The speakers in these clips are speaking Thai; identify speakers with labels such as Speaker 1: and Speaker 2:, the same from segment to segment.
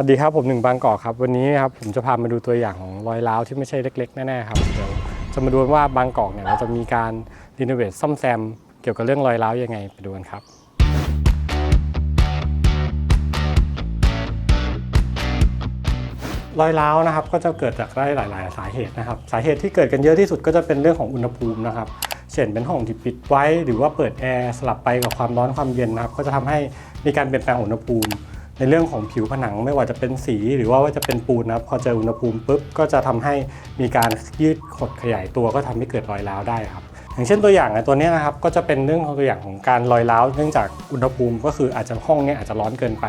Speaker 1: สวัสดีครับผมหนึ่งบางกอกครับวันนี้ครับผมจะพามาดูตัวอย่างของรอยร้าวที่ไม่ใช่เล็กๆแน่ๆครับเดี๋ยวจะมาดูว่าบางกอกเนี่ยเราจะมีการรีโนเวทซ่อมแซมเกี่ยวกับเรื่องรอยร้าวยังไงไปดูกันครับรอยร้าวนะครับก็จะเกิดจากได้หลาย ๆ สาเหตุนะครับ สาเหตุที่เกิดกันเยอะที่สุดก็จะเป็นเรื่องของอุณหภูมินะครับเช่นเป็นห้องที่ปิดไว้ หรือว่าเปิดแอร์สลับไปกับความร้อนความเย็นนะครับก็จะทำให้มีการเปลี่ยนแปลงอุณหภูมิ ในเรื่องของผิวผนังไม่ว่าจะเป็นสีหรือว่าว่าจะเป็นปูนนะครับพอเจออุณหภูมิปุ๊บก็จะทำให้มีการยืดขดขยายตัวก็ทำให้เกิดรอยร้าวได้ครับอย่างเช่นตัวอย่างในตัวนี้นะครับก็จะเป็นเรื่องของตัวอย่างของการรอยร้าวเนื่องจากอุณหภูมิก็คืออาจจะห้องเนี้ยอาจจะร้อนเกินไป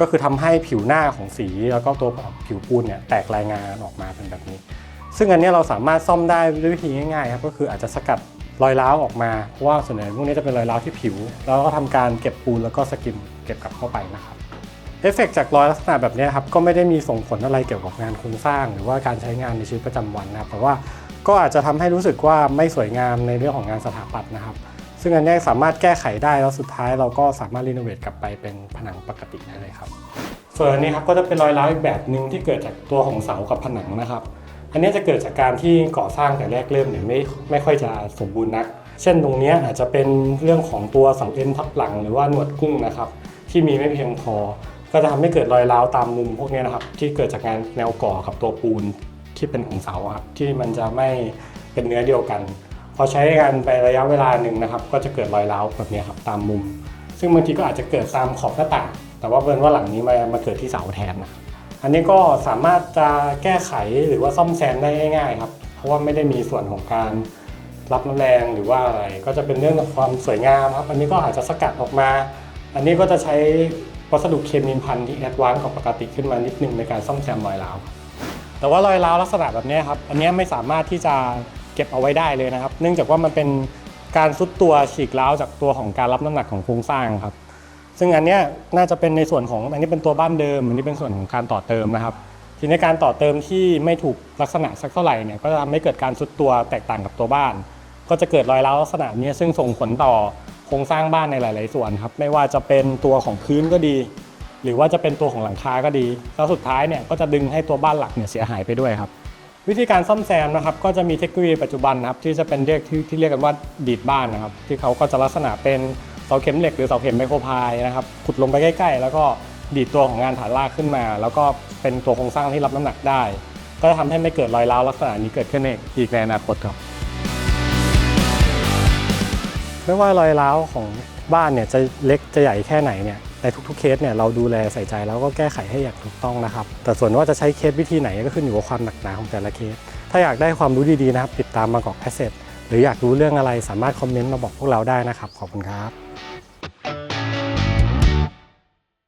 Speaker 1: ก็คือทำให้ผิวหน้าของสี แล้วก็ตัวผิวปูนเนี่ยแตกรายงานออกมาเป็นแบบนี้ ซึ่งอันนี้เราสามารถซ่อมได้ด้วยวิธีง่ายๆครับก็คืออาจจะสกัดรอยร้าวออกมาเพราะว่าส่วนใหญ่พวกนี้จะเป็นรอยร้าวที่ผิว แล้วก็ทำการเก็บปูนแล้วก็สกิมเก็บกลับเข้าไปนะครับ เอฟเฟกต์จากรอยลักษณะแบบนี้ครับก็ไม่ได้มีส่งผลอะไรเกี่ยวกับงานโครงสร้าง หรือว่าการใช้งานในชีวิตประจำวันนะครับแต่ว่าก็อาจจะทำให้รู้สึกว่าไม่สวยงามในเรื่องของงานสถาปัตย์นะครับ ซึ่งอันนี้สามารถแก้ไขได้แล้วสุดท้ายเราก็สามารถรีโนเวทกลับไปเป็นผนังปกติได้เลยครับส่วนอันนี้ครับก็จะเป็นรอยร้าวอีกแบบหนึ่งที่เกิดจากตัวของเสากับผนังนะครับ อันนี้จะเกิดจากการที่ก่อสร้างแต่แรกเริ่มเนี่ยไม่ไม่ค่อยจะสมบูรณ์นัก เช่นตรงนี้อาจจะเป็นเรื่องของตัวเสาเอ็นทับหลัง หรือว่าหนวดกุ้งนะครับที่มีไม่เพียงพอ ก็จะทำให้เกิดรอยร้าวตามมุมพวกนี้นะครับ ที่เกิดจากการแนวก่อกับตัวปูนที่เป็นของเสาครับที่มันจะไม่เป็นเนื้อเดียวกัน พอใช้กันไประยะเวลาหนึ่งนะครับ ก็จะเกิดรอยร้าวแบบนี้ครับตามมุม ซึ่งบางทีก็อาจจะเกิดตามขอบหน้าต่างแต่ว่าเบิ่นว่าหลังนี้มามาเกิดที่เสาแทนนะอันนี้ก็สามารถจะแก้ไขหรือว่าซ่อมแซมได้ง่าย ๆ ครับ เพราะว่าไม่ได้มีส่วนของการรับน้ำแรงหรือว่าอะไร ก็จะเป็นเรื่องของความสวยงามครับ อันนี้ก็อาจจะสกัดออกมา อันนี้ก็จะใช้ วัสดุเคมีพันที่แอดวานซ์กว่าปกติขึ้นมานิดนึงในการซ่อมแซมรอยร้าวแต่ว่ารอยร้าวลักษณะแบบนี้ครับอันนี้ไม่สามารถที่จะเก็บเอาไว้ได้เลยนะครับ เนื่องจากว่ามันเป็นการซุดตัวฉีกร้าวจากตัวของการรับน้ำหนักของโครงสร้างครับ ซึ่งอันนี้น่าจะเป็นในส่วนของอันนี้เป็นตัวบ้านเดิมอันนี้เป็นส่วนของการต่อเติมนะครับ ทีนี้การต่อเติมที่ไม่ถูกลักษณะสักเท่าไหร่เนี่ยก็จะทำให้เกิดการซุดตัวแตกต่างกับตัวบ้าน ก็จะเกิดรอยร้าวลักษณะนี้ซึ่งส่งผลต่อ โครงสร้างบ้านในหลาย ๆ ส่วนครับไม่ว่าจะเป็นตัวของพื้นก็ดี หรือว่าจะเป็นตัวของหลังคาก็ดีแล้วสุดท้ายเนี่ยก็จะดึงให้ตัวบ้านหลักเนี่ยเสียหายไปด้วยครับ วิธีการซ่อมแซมนะครับก็จะมีเทคโนโลยีปัจจุบันนะครับที่จะเป็นเรียกที่ที่เรียกกันว่าดีดบ้านนะครับที่เขาก็จะลักษณะเป็นเสาเข็มเหล็กหรือเสาเข็มไมโครพายนะครับขุดลงไปใกล้ ๆ แล้วก็ดีดตัวของงานฐานรากขึ้นมา แล้วก็เป็นตัวโครงสร้างที่รับน้ำหนักได้ ก็จะทำให้ไม่เกิดรอยร้าวลักษณะนี้เกิดขึ้นอีกในอนาคตครับ ไม่ว่ารอยร้าวของบ้านเนี่ยจะเล็กจะใหญ่แค่ไหนเนี่ยในทุกๆเคสเนี่ยเราดูแลใส่ใจแล้วก็แก้ไขให้อย่างถูกต้องนะครับ แต่ส่วนว่าจะใช้เคสวิธีไหนก็ขึ้นอยู่กับความหนักหนาของแต่ละเคส ถ้าอยากได้ความรู้ดีๆนะครับติดตามบางกอกแพสเซจหรืออยากรู้เรื่องอะไรสามารถคอมเมนต์มาบอกพวกเราได้นะครับ ขอบคุณครับ